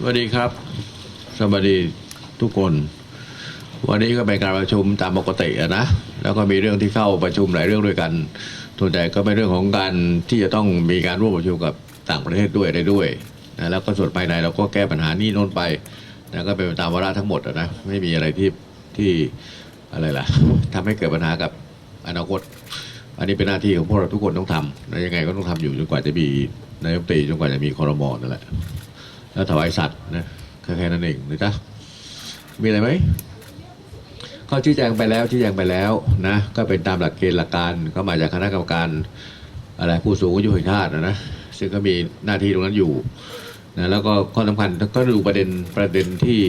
สวัสดีครับ สวัสดีทุกคน วันนี้ก็เป็นการประชุมตามปกตินะ แล้วก็มีเรื่องที่เข้าประชุมหลายเรื่องด้วยกันส่วนใหญ่ก็เป็นเรื่องของการที่จะต้องมีการร่วมประชุมกับต่างประเทศด้วยได้ด้วยนะแล้วก็ส่วนภายในเราก็แก้ปัญหานี่โน้นไปนะก็เป็นตามวาระทั้งหมดนะไม่มีอะไรที่ที่อะไรล่ะทำให้เกิดปัญหากับอนาคต อันนี้เป็นหน้าที่ของพวกเราทุกคนต้องทำนะยังไงก็ต้องทำอยู่จนกว่าจะมีนายกตีจนกว่าจะมีคอรมอนั่นแหละ แล้วถวายสัตว์นะแค่นั้นเองนะจ๊ะมีอะไรไหมก็ชี้แจงไปแล้วชี้แจงไปแล้วนะก็เป็นตามหลักเกณฑ์หลักการก็มาจากคณะกรรมการอะไรผู้สูงอายุแห่งชาตินะนะซึ่งก็มีหน้าที่ตรงนั้นอยู่นะแล้วก็ข้อสำคัญก็ดูประเด็นประเด็นที่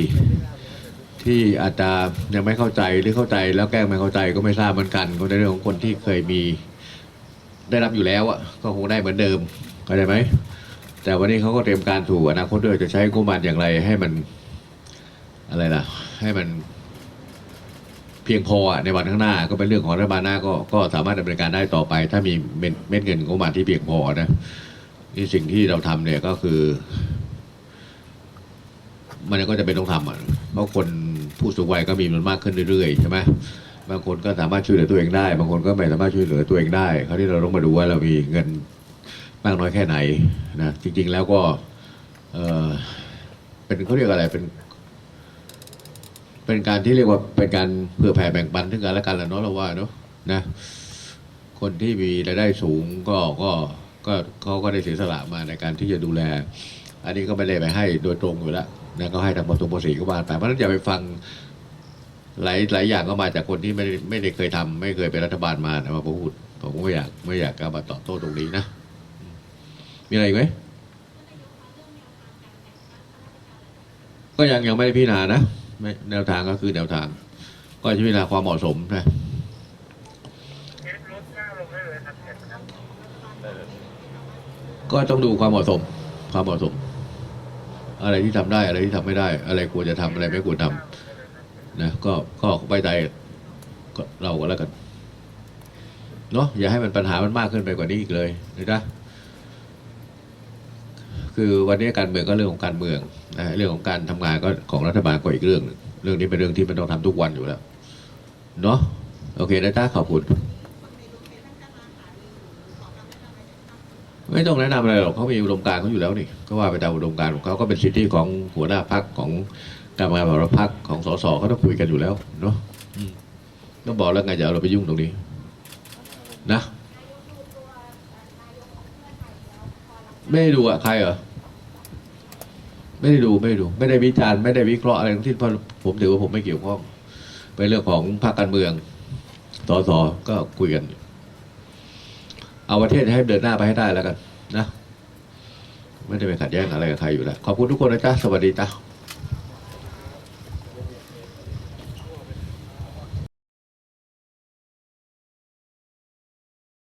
ที่อาจจะยังไม่เข้าใจหรือเข้าใจแล้วแกล้งไม่เข้าใจก็ไม่ทราบเหมือนกัน ก็ในเรื่องของคนที่เคยมีได้รับอยู่แล้วอะก็คงได้เหมือนเดิมเข้าใจไหม แต่วันนี้เขาก็เตรียมการถูกอนาคตด้วยจะใช้งบประมาณอย่างไรให้มันอะไรล่ะ ให้มันเพียงพอในวันข้างหน้าก็เป็นเรื่องของรัฐบาลหน้าก็ก็สามารถดำเนินการได้ต่อไป ถ้ามีเม็ดเงินงบประมาณที่เพียงพอนะนี่สิ่งที่เราทำเนี่ยก็คือ มันก็จะเป็นต้องทำอะเพราะคนผู้สูงวัยก็มีมันมากขึ้นเรื่อยๆใช่ไหมบางคนก็สามารถช่วยเหลือตัวเองได้ บางคนก็ไม่สามารถช่วยเหลือตัวเองได้คราวนี้เราต้องมาดูว่าเรามีเงิน มากน้อยแค่ไหนนะจริง ๆ แล้วก็เออเป็นเขาเรียกอะไรเป็น เป็นการที่เรียกว่าเป็นการเผื่อแผ่แบ่งปันถึงกันและกันแหละเนาะเราว่าเนาะนะคนที่มีรายได้สูงก็ก็ก็เขาก็ได้เสียสละมาในการที่จะดูแล อันนี้ก็ไม่ได้ไปให้โดยตรงอยู่แล้วนะก็ให้ทางปตงปสีก็ว่าไปเพราะฉะนั้นอย่าไปฟังหลายหลายอย่างก็มาจากคนที่ไม่ได้ไม่ได้เคยทำไม่เคยเป็นรัฐบาลมานะมาพูดผมก็ไม่อยากไม่อยากกล้ามาตอบโต้ตรงนี้นะ มีอะไรอีกไหมก็ยังยังไม่ได้พิจารณานะแนวทางก็คือแนวทาง ก็จะพิจารณาความเหมาะสมนะก็ต้องดูความเหมาะสม ความเหมาะสม อะไรที่ทำได้อะไรที่ทำไม่ได้ อะไรควรจะทำอะไรไม่ควรทำนะก็ก็ไปใจเราก็แล้วกันเนาะอย่าให้มันปัญหามันมากขึ้นไปกว่านี้อีกเลยนะจ๊ะ คือวันนี้การเมืองก็เรื่องของการเมืองนะเรื่องของการทำงานก็ของรัฐบาลก็อีกเรื่องเรื่องนี้เป็นเรื่องที่มันต้องทำทุกวันอยู่แล้วเนาะโอเคนะจ้าขอบคุณไม่ต้องแนะนำอะไรหรอกเขามีอุดมการณ์เขาอยู่แล้วนี่ก็ว่าไปตามอุดมการณ์ของเขาก็เป็นสิทธิของหัวหน้าพักของกรรมการบริหารพักของสสเขาต้องคุยกันอยู่แล้วเนาะต้องบอกแล้วไงจะเอาเราไปยุ่งตรงนี้ นะ ไม่ได้ดูอะใครเหรอไม่ได้ดูไม่ได้ดู ไม่ได้วิจารณ์ไม่ได้วิเคราะห์อะไรทั้งสิ้นเพราะผมถือว่าผมไม่เกี่ยวข้องเป็นเรื่องของภาคการเมืองสสก็คุยกัน เอาประเทศให้เดินหน้าไปให้ได้แล้วกัน นะ ไม่ได้ไปขัดแย้งอะไรกับใครอยู่แล้วขอบคุณทุกคนนะจ๊ะสวัสดีจ้ะ